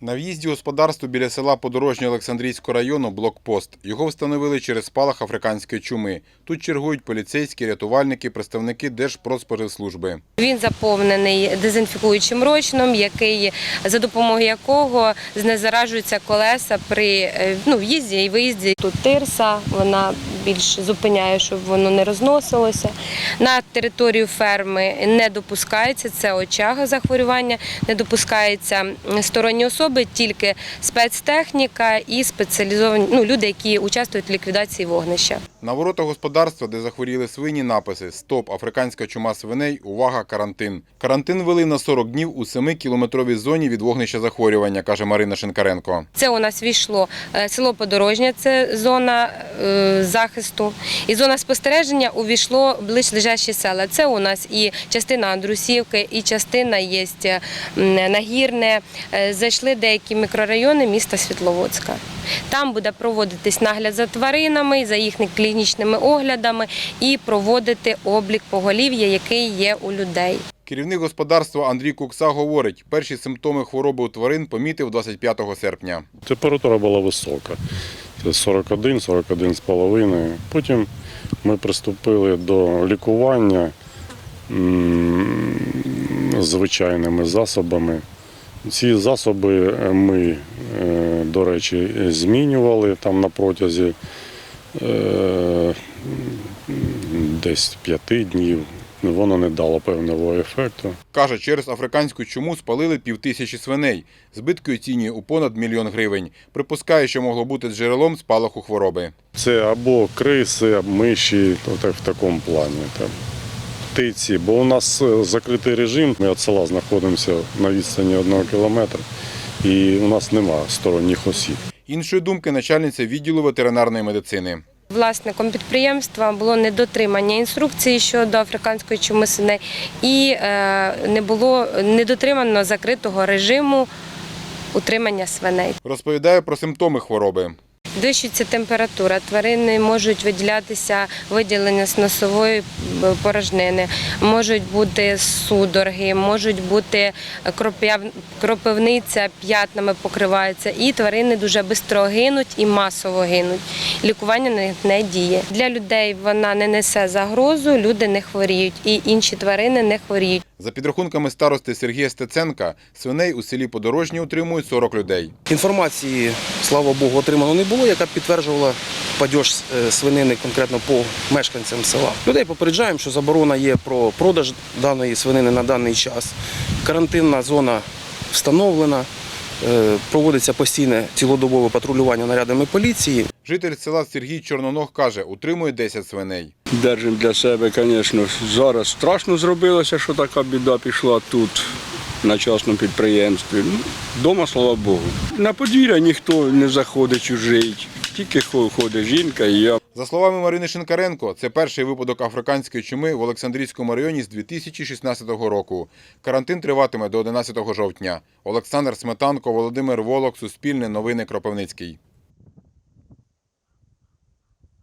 На в'їзді господарству біля села Подорожнє Олександрійського району блокпост. Його встановили через спалах африканської чуми. Тут чергують поліцейські, рятувальники, представники Держпродспоживслужби. Він заповнений дезінфікуючим розчином, який за допомогою якого знезаражуються колеса при е, ну, в'їзді і виїзді. Тут тирса, вона більш зупиняє, щоб воно не розносилося. На територію ферми не допускається це очага захворювання, не допускаються сторонні особи, тільки спецтехніка і спеціалізовані ну, люди, які участвують в ліквідації вогнища. На воротах господарства, де захворіли свині, написи «Стоп! Африканська чума свиней! Увага! Карантин!». Карантин вели на 40 днів у 7-кілометровій зоні від вогнища захворювання, каже Марина Шинкаренко. Це у нас війшло е, село Подорожня, це зона е, захисту. І зона спостереження увійшло ближче села. Це у нас і частина Андрусівки, і частина є е, Нагірне. Е, Зайшли деякі мікрорайони міста Світловодська. Там буде проводитись нагляд за тваринами, за їхніми клінічними оглядами і проводити облік поголів'я, який є у людей. Керівник господарства Андрій Кукса говорить, перші симптоми хвороби у тварин помітив 25 серпня. Температура була висока. Це 41, 41 з половиною. Потім ми приступили до лікування звичайними засобами. Ці засоби ми, е, до речі, змінювали там на протязі е, десь п'яти днів. Воно не дало певного ефекту. Каже, через африканську чуму спалили півтисячі свиней. Збитки оцінює у понад мільйон гривень. Припускає, що могло бути джерелом спалаху хвороби. Це або криси, або миші, в такому плані. Там. Птиці, бо у нас е, закритий режим. Ми від села знаходимося на відстані одного кілометра, і у нас немає сторонніх осіб. Іншої думки начальниця відділу ветеринарної медицини. Власником підприємства було недотримання інструкції щодо африканської чуми свиней і е, не було недотримано закритого режиму утримання свиней. Розповідає про симптоми хвороби. Підвищується температура, тварини можуть виділятися виділення з носової е, порожнини, можуть бути судороги, можуть бути кропивниця п'ятнами покривається, і тварини дуже швидко гинуть і масово гинуть. Лікування на них не діє. Для людей вона не несе загрозу, люди не хворіють, і інші тварини не хворіють. За підрахунками старости Сергія Стеценка, свиней у селі Подорожні утримують 40 людей. Інформації, слава Богу, отримано не було, яка б підтверджувала падеж е, свинини конкретно по мешканцям села. Людей попереджаємо, що заборона є про продаж даної свинини на даний час. Карантинна зона встановлена, е, проводиться постійне цілодобове патрулювання нарядами поліції. Житель села Сергій Чорноног каже, утримує 10 свиней. Держимо для себе, звісно. Зараз страшно зробилося, що така біда пішла тут, на частному підприємстві. Ну, Дома, слава Богу. На подвір'я ніхто не заходить чужий, тільки хо- ходить жінка і я. За словами Марини Шинкаренко, це перший випадок африканської чуми в Олександрійському районі з 2016 року. Карантин триватиме до 11 жовтня. Олександр Сметанко, Володимир Волок, Суспільне новини Кропивницький.